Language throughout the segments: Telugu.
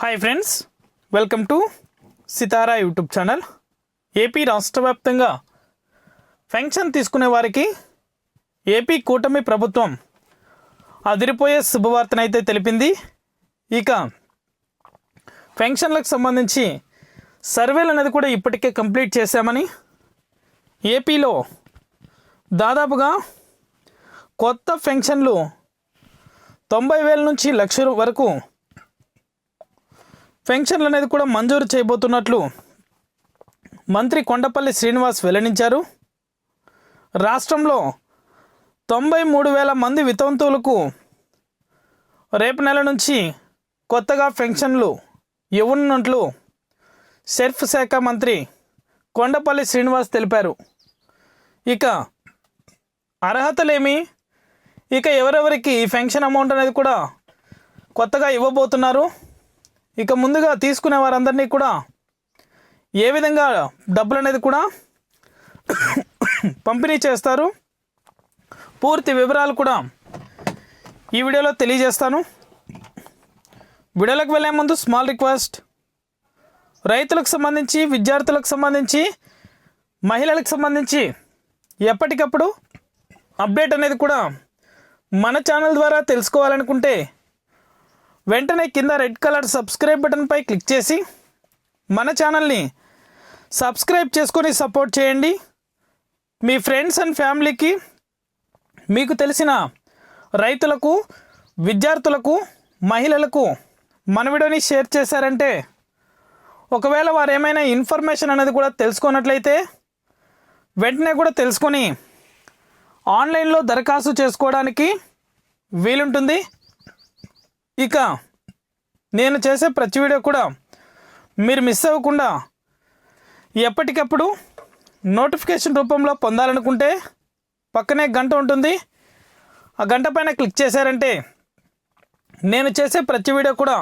Hi friends welcome to Sitara YouTube channel AP రాష్ట్ర వ్యాప్తంగా పెన్షన్ తీసుకునే వారికి ఏపీ కూటమి ప్రభుత్వం అదిరిపోయే శుభవార్తనైతే తెలిపింది. ఇక పెన్షన్లకు సంబంధించి సర్వేలు అనేది కూడా ఇప్పటికే కంప్లీట్ చేశామని ఏపీలో దాదాపుగా కొత్త పెన్షన్లు తొంభై వేల నుంచి లక్ష వరకు పెన్షన్లు అనేది కూడా మంజూరు చేయబోతున్నట్లు మంత్రి కొండపల్లి శ్రీనివాస్ వెల్లడించారు. రాష్ట్రంలో తొంభై మూడు వేల మంది వితంతువులకు రేపు నెల నుంచి కొత్తగా పెన్షన్లు ఇవ్వనున్నట్లు సెర్ఫ్ శాఖ మంత్రి కొండపల్లి శ్రీనివాస్ తెలిపారు. ఇక అర్హతలేమి? ఇక ఎవరెవరికి ఈ పెన్షన్ అమౌంట్ అనేది కూడా కొత్తగా ఇవ్వబోతున్నారు? ఇక ముందుగా తీసుకునే వారందరినీ కూడా ఏ విధంగా డబ్బులు అనేది కూడా పంపిణీ చేస్తారు. పూర్తి వివరాలు కూడా ఈ వీడియోలో తెలియజేస్తాను. వీడియోలోకి వెళ్ళే ముందు స్మాల్ రిక్వెస్ట్ రైతులకు సంబంధించి విద్యార్థులకు సంబంధించి మహిళలకు సంబంధించి ఎప్పటికప్పుడు అప్డేట్ అనేది కూడా మన ఛానల్ ద్వారా తెలుసుకోవాలనుకుంటే వెంటనే కింద రెడ్ కలర్ సబ్స్క్రైబ్ బటన్పై క్లిక్ చేసి మన ఛానల్ని సబ్స్క్రైబ్ చేసుకొని సపోర్ట్ చేయండి. మీ ఫ్రెండ్స్ అండ్ ఫ్యామిలీకి మీకు తెలిసిన రైతులకు విద్యార్థులకు మహిళలకు మన వీడియోని షేర్ చేశారంటే ఒకవేళ వారు ఏమైనా ఇన్ఫర్మేషన్ అనేది కూడా తెలుసుకున్నట్లయితే వెంటనే కూడా తెలుసుకొని ఆన్లైన్లో దరఖాస్తు చేసుకోవడానికి వీలుంటుంది. ఇక నేను చేసే ప్రతి వీడియో కూడా మీరు మిస్ అవ్వకుండా ఎప్పటికప్పుడు నోటిఫికేషన్ రూపంలో పొందాలనుకుంటే పక్కనే గంట ఉంటుంది. ఆ గంట పైన క్లిక్ చేశారంటే నేను చేసే ప్రతి వీడియో కూడా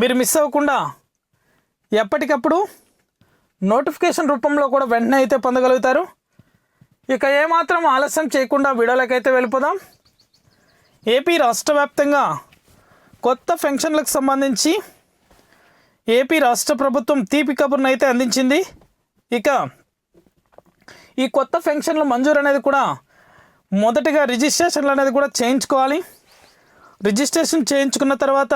మీరు మిస్ అవ్వకుండా ఎప్పటికప్పుడు నోటిఫికేషన్ రూపంలో కూడా వెంటనే అయితే పొందగలుగుతారు. ఇక ఏమాత్రం ఆలస్యం చేయకుండా వీడియోలకైతే వెళ్ళిపోదాం. ఏపీ రాష్ట్ర వ్యాప్తంగా కొత్త పెన్షన్లకు సంబంధించి ఏపీ రాష్ట్ర ప్రభుత్వం తీపి కబుర్ను అయితే అందించింది. ఇక ఈ కొత్త పెన్షన్ల మంజూరు అనేది కూడా మొదటిగా రిజిస్ట్రేషన్లు అనేది కూడా చేయించుకోవాలి. రిజిస్ట్రేషన్ చేయించుకున్న తర్వాత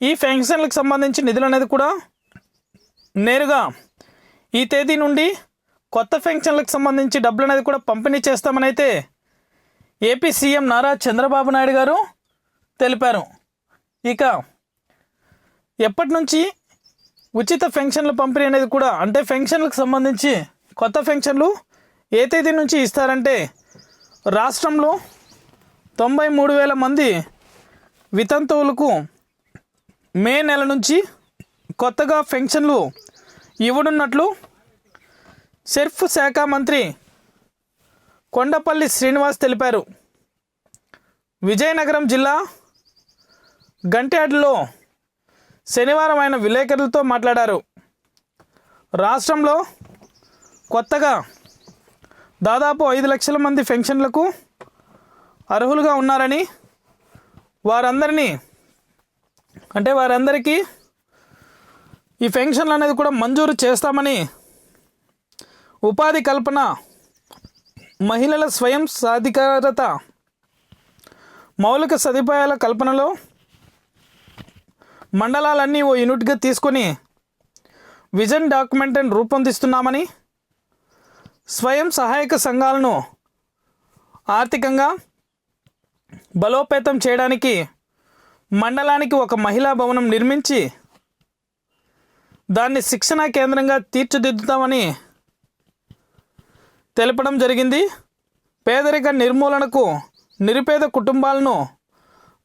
ఈ పెన్షన్లకు సంబంధించి నిధులు అనేది కూడా నేరుగా ఈ తేదీ నుండి కొత్త పెన్షన్లకు సంబంధించి డబ్బులు అనేది కూడా పంపిణీ చేస్తామని అయితే ఏపీ సీఎం నారా చంద్రబాబు నాయుడు గారు తెలిపారు. ఇక ఎప్పటి నుంచి ఉచిత పెన్షన్ల పంపిణీ అనేది కూడా అంటే పెన్షన్లకు సంబంధించి కొత్త పెన్షన్లు ఏ తేదీ నుంచి ఇస్తారంటే రాష్ట్రంలో తొంభై మూడు వేల మంది వితంతువులకు మే నెల నుంచి కొత్తగా పెన్షన్లు ఇవ్వనున్నట్లు సెర్ఫ్ శాఖ మంత్రి కొండపల్లి శ్రీనివాస్ తెలిపారు. విజయనగరం జిల్లా గంట్యాడ్లో శనివారం ఆయన విలేకరులతో మాట్లాడారు. రాష్ట్రంలో కొత్తగా దాదాపు ఐదు లక్షల మంది పెన్షన్లకు అర్హులుగా ఉన్నారని వారందరినీ అంటే వారందరికీ ఈ పెన్షన్లు అనేది కూడా మంజూరు చేస్తామని ఉపాధి కల్పన మహిళల స్వయం సాధికారత మౌలిక సదుపాయాల కల్పనలో మండలాలన్నీ ఓ యూనిట్గా తీసుకొని విజన్ డాక్యుమెంట్ని రూపొందిస్తున్నామని స్వయం సహాయక సంఘాలను ఆర్థికంగా బలోపేతం చేయడానికి మండలానికి ఒక మహిళా భవనం నిర్మించి దాన్ని శిక్షణా కేంద్రంగా తీర్చిదిద్దుతామని తెలపడం జరిగింది. పేదరిక నిర్మూలనకు నిరుపేద కుటుంబాలను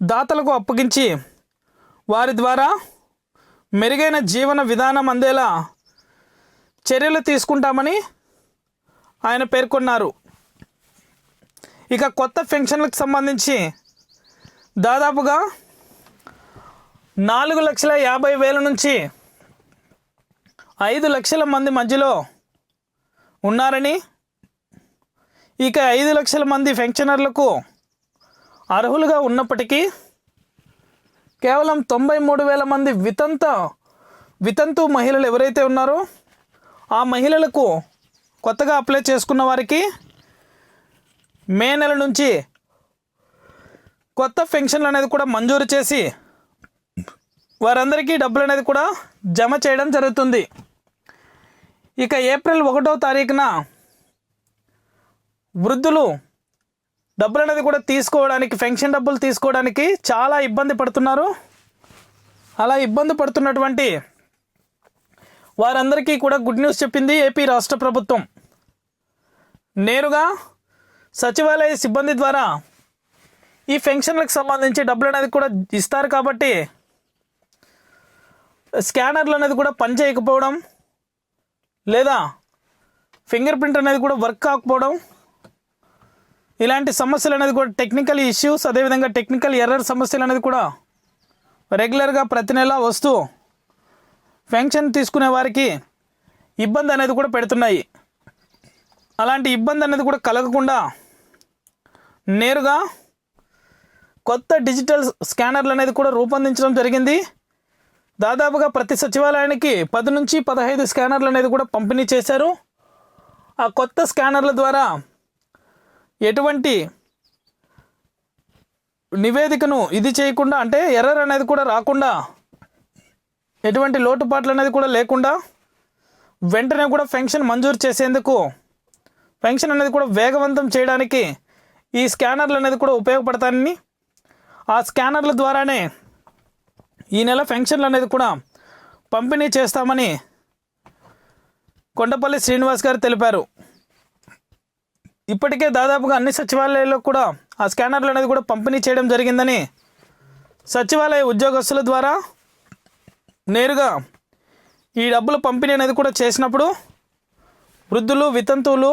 దాతలకు అప్పగించి వారి ద్వారా మెరుగైన జీవన విధానం అందేలా చర్యలు తీసుకుంటామని ఆయన పేర్కొన్నారు. ఇక కొత్త పెన్షన్లకు సంబంధించి దాదాపుగా నాలుగు లక్షల యాభై వేల నుంచి ఐదు లక్షల మంది మధ్యలో ఉన్నారని ఇక ఐదు లక్షల మంది పెన్షనర్లకు అర్హులుగా ఉన్నప్పటికీ కేవలం తొంభై మూడు వేల మంది వితంత వితంతు మహిళలు ఎవరైతే ఉన్నారో ఆ మహిళలకు కొత్తగా అప్లై చేసుకున్న వారికి మే నెల నుంచి కొత్త పెన్షన్లు అనేది కూడా మంజూరు చేసి వారందరికీ డబ్బులు అనేది కూడా జమ చేయడం జరుగుతుంది. ఇక ఏప్రిల్ ఒకటో తారీఖున వృద్ధులు డబ్బులు అనేది కూడా తీసుకోవడానికి పెన్షన్ డబ్బులు తీసుకోవడానికి చాలా ఇబ్బంది పడుతున్నారు. అలా ఇబ్బంది పడుతున్నటువంటి వారందరికీ కూడా గుడ్ న్యూస్ చెప్పింది ఏపీ రాష్ట్ర ప్రభుత్వం. నేరుగా సచివాలయ సిబ్బంది ద్వారా ఈ పెన్షన్లకు సంబంధించి డబ్బులు అనేది కూడా ఇస్తారు కాబట్టి స్కానర్లు అనేది కూడా పనిచేయకపోవడం లేదా ఫింగర్ ప్రింట్ అనేది కూడా వర్క్ కాకపోవడం ఇలాంటి సమస్యలు అనేది కూడా టెక్నికల్ ఇష్యూస్ అదేవిధంగా టెక్నికల్ ఎర్రర్ సమస్యలు అనేది కూడా రెగ్యులర్గా ప్రతి నెల వస్తూ పెన్షన్ తీసుకునే వారికి ఇబ్బంది అనేది కూడా పెడుతున్నాయి. అలాంటి ఇబ్బంది అనేది కూడా కలగకుండా నేరుగా కొత్త డిజిటల్ స్కానర్లు అనేది కూడా రూపొందించడం జరిగింది. దాదాపుగా ప్రతి సచివాలయానికి పది నుంచి పదహైదు స్కానర్లు అనేది కూడా పంపిణీ చేశారు. ఆ కొత్త స్కానర్ల ద్వారా ఎటువంటి నివేదికను ఇది చేయకుండా అంటే ఎర్రర్ అనేది కూడా రాకుండా ఎటువంటి లోటుపాట్లు అనేది కూడా లేకుండా వెంటనే కూడా పెన్షన్ మంజూరు చేసేందుకు పెన్షన్ అనేది కూడా వేగవంతం చేయడానికి ఈ స్కానర్లు అనేది కూడా ఉపయోగపడతాయని ఆ స్కానర్ల ద్వారానే ఈ నెల పెన్షన్లు అనేది కూడా పంపిణీ చేస్తామని కొండపల్లి శ్రీనివాస్ గారు తెలిపారు. ఇప్పటికే దాదాపుగా అన్ని సచివాలయాల్లో కూడా ఆ స్కానర్లు అనేది కూడా పంపిణీ చేయడం జరిగిందని సచివాలయ ఉద్యోగస్తుల ద్వారా నేరుగా ఈ డబ్బులు పంపిణీ అనేది కూడా చేసినప్పుడు వృద్ధులు వితంతువులు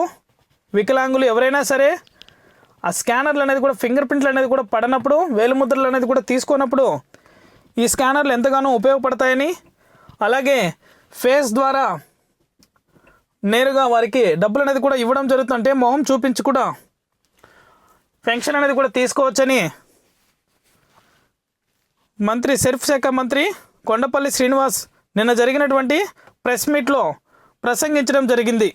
వికలాంగులు ఎవరైనా సరే ఆ స్కానర్లు అనేది కూడా ఫింగర్ ప్రింట్లు అనేది కూడా పడనప్పుడు వేలుముద్రలు అనేది కూడా తీసుకున్నప్పుడు ఈ స్కానర్లు ఎంతగానో ఉపయోగపడతాయని అలాగే ఫేస్ ద్వారా నేరుగా వారికి డబ్బులు అనేది కూడా ఇవ్వడం జరుగుతుందంటే మొహం చూపించి కూడా పెన్షన్ అనేది కూడా తీసుకోవచ్చని మంత్రి సెర్ఫ్ శాఖ మంత్రి కొండపల్లి శ్రీనివాస్ నిన్న జరిగినటువంటి ప్రెస్ మీట్లో ప్రసంగించడం జరిగింది.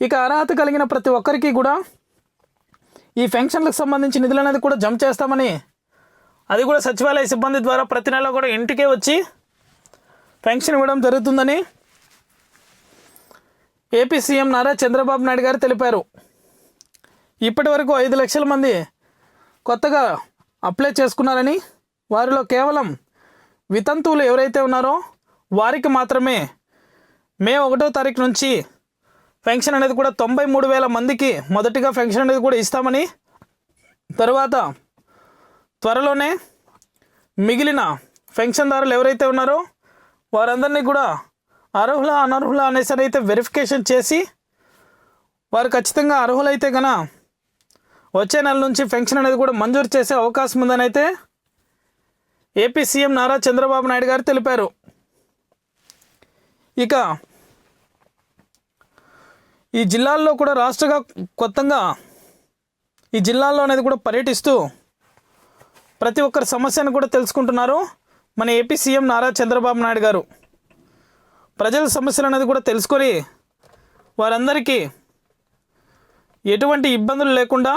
ఇక అర్హత కలిగిన ప్రతి ఒక్కరికి కూడా ఈ పెన్షన్లకు సంబంధించి నిధులు అనేది కూడా జమ చేస్తామని అది కూడా సచివాలయ సిబ్బంది ద్వారా ప్రతి నెల కూడా ఇంటికే వచ్చి పెన్షన్ ఇవ్వడం జరుగుతుందని ఏపీ సీఎం నారా చంద్రబాబు నాయుడు గారు తెలిపారు. ఇప్పటి వరకు ఐదు లక్షల మంది కొత్తగా అప్లై చేసుకున్నారని వారిలో కేవలం వితంతువులు ఎవరైతే ఉన్నారో వారికి మాత్రమే మే ఒకటో తారీఖు నుంచి పెన్షన్ అనేది కూడా తొంభై మూడు వేల మందికి మొదటిగా పెన్షన్ అనేది కూడా ఇస్తామని తరువాత త్వరలోనే మిగిలిన పెన్షన్దారులు ఎవరైతే ఉన్నారో వారందరినీ కూడా అర్హుల అనర్హుల అనేసి అయితే వెరిఫికేషన్ చేసి వారు ఖచ్చితంగా అర్హులైతే కన వచ్చే నెల నుంచి పెన్షన్ అనేది కూడా మంజూరు చేసే అవకాశం ఉందని అయితే ఏపీ సీఎం నారా చంద్రబాబు నాయుడు గారు తెలిపారు. ఇక ఈ జిల్లాల్లో కూడా రాష్ట్రగా కొత్తగా ఈ జిల్లాల్లో అనేది కూడా పర్యటిస్తూ ప్రతి ఒక్కరి సమస్యను కూడా తెలుసుకుంటున్నారు. మన ఏపీ సీఎం నారా చంద్రబాబు నాయుడు గారు. ప్రజల సమస్యలు అనేది కూడా తెలుసుకొని వారందరికీ ఎటువంటి ఇబ్బందులు లేకుండా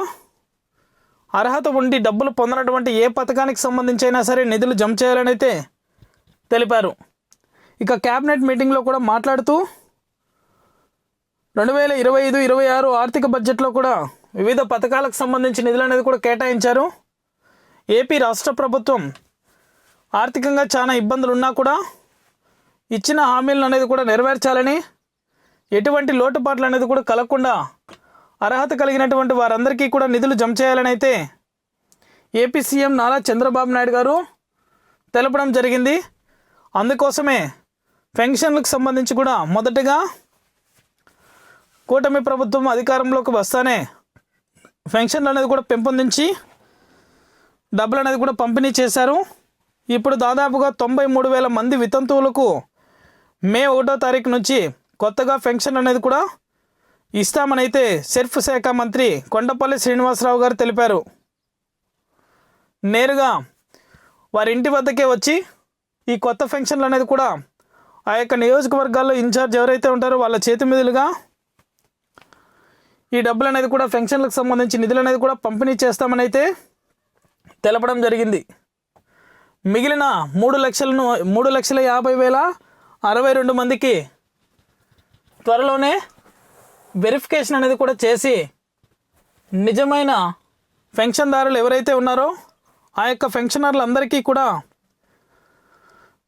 అర్హత ఉండి డబ్బులు పొందనటువంటి ఏ పథకానికి సంబంధించి అయినా సరే నిధులు జమ చేయాలని అయితే తెలిపారు. ఇక క్యాబినెట్ మీటింగ్లో కూడా మాట్లాడుతూ రెండు వేల ఇరవై ఐదు ఇరవై ఆరు ఆర్థిక బడ్జెట్లో కూడా వివిధ పథకాలకు సంబంధించి నిధులు అనేది కూడా కేటాయించారు. ఏపీ రాష్ట్ర ప్రభుత్వం ఆర్థికంగా చాలా ఇబ్బందులు ఉన్నా కూడా ఇచ్చిన హామీలను అనేది కూడా నెరవేర్చాలని ఎటువంటి లోటుపాట్లు అనేది కూడా కలగకుండా అర్హత కలిగినటువంటి వారందరికీ కూడా నిధులు జమ చేయాలని అయితే ఏపీ సీఎం నారా చంద్రబాబు నాయుడు గారు తెలపడం జరిగింది. అందుకోసమే పెన్షన్లకు సంబంధించి కూడా మొదటగా కూటమి ప్రభుత్వం అధికారంలోకి వస్తానే పెన్షన్లు అనేది కూడా పెంపొందించి డబ్బులు అనేది కూడా పంపిణీ చేశారు. ఇప్పుడు దాదాపుగా తొంభై మూడు వేల మంది వితంతువులకు మే ఒకటో తారీఖు నుంచి కొత్తగా పెన్షన్ అనేది కూడా ఇస్తామనైతే సెర్ఫ్ శాఖ మంత్రి కొండపల్లి శ్రీనివాసరావు గారు తెలిపారు. నేరుగా వారి ఇంటి వద్దకే వచ్చి ఈ కొత్త ఫెన్షన్లు అనేది కూడా ఆ యొక్క నియోజకవర్గాల్లో ఇన్ఛార్జ్ ఎవరైతే ఉంటారో వాళ్ళ చేతి మీదులుగా ఈ డబ్బులు అనేది కూడా ఫెన్షన్లకు సంబంధించి నిధులు అనేది కూడా పంపిణీ చేస్తామని అయితే తెలపడం జరిగింది. మిగిలిన మూడు లక్షలను మూడు లక్షల యాభై వేల అరవై రెండు మందికి త్వరలోనే వెరిఫికేషన్ అనేది కూడా చేసి నిజమైన పెన్షన్దారులు ఎవరైతే ఉన్నారో ఆ యొక్క పెన్షనర్లందరికీ కూడా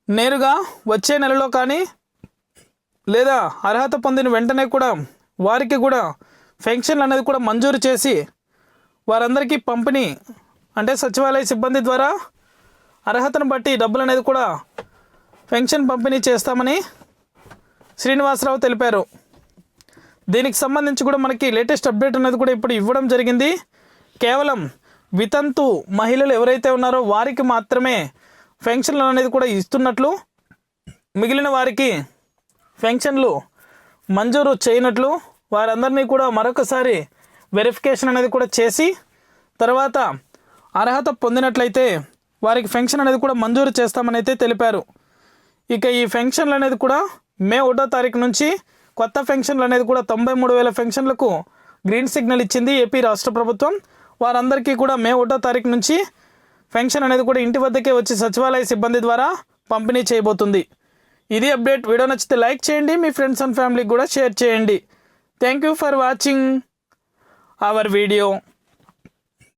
నేరుగా వచ్చే నెలలో కానీ లేదా అర్హత పొందిన వెంటనే కూడా వారికి కూడా పెన్షన్లు అనేది కూడా మంజూరు చేసి వారందరికీ పంపిణీ అంటే సచివాలయ సిబ్బంది ద్వారా అర్హతను బట్టి డబ్బులు అనేది కూడా పెన్షన్ పంపిణీ చేస్తామని శ్రీనివాసరావు తెలిపారు. దీనికి సంబంధించి కూడా మనకి లేటెస్ట్ అప్డేట్ అనేది కూడా ఇప్పుడు ఇవ్వడం జరిగింది. కేవలం వితంతు మహిళలు ఎవరైతే ఉన్నారో వారికి మాత్రమే పెన్షన్లు అనేది కూడా ఇస్తున్నట్లు మిగిలిన వారికి పెన్షన్లు మంజూరు చేయనట్లు వారందరినీ కూడా మరొకసారి వెరిఫికేషన్ అనేది కూడా చేసి తర్వాత అర్హత పొందినట్లయితే వారికి పెన్షన్ అనేది కూడా మంజూరు చేస్తామని అయితే తెలిపారు. ఇక ఈ ఫెన్షన్లు అనేది కూడా మే ఒకటో తారీఖు నుంచి కొత్త ఫెన్షన్లు అనేది కూడా తొంభై మూడు వేల పెన్షన్లకు గ్రీన్ సిగ్నల్ ఇచ్చింది ఏపీ రాష్ట్ర ప్రభుత్వం. వారందరికీ కూడా మే ఒకటో తారీఖు నుంచి పెన్షన్ అనేది కూడా ఇంటి వద్దకే వచ్చి సచివాలయ సిబ్బంది ద్వారా పంపిణీ చేయబోతుంది. ఇది అప్డేట్. వీడియో నచ్చితే లైక్ చేయండి మీ ఫ్రెండ్స్ అండ్ ఫ్యామిలీకి కూడా షేర్ చేయండి. Thank you for watching our video.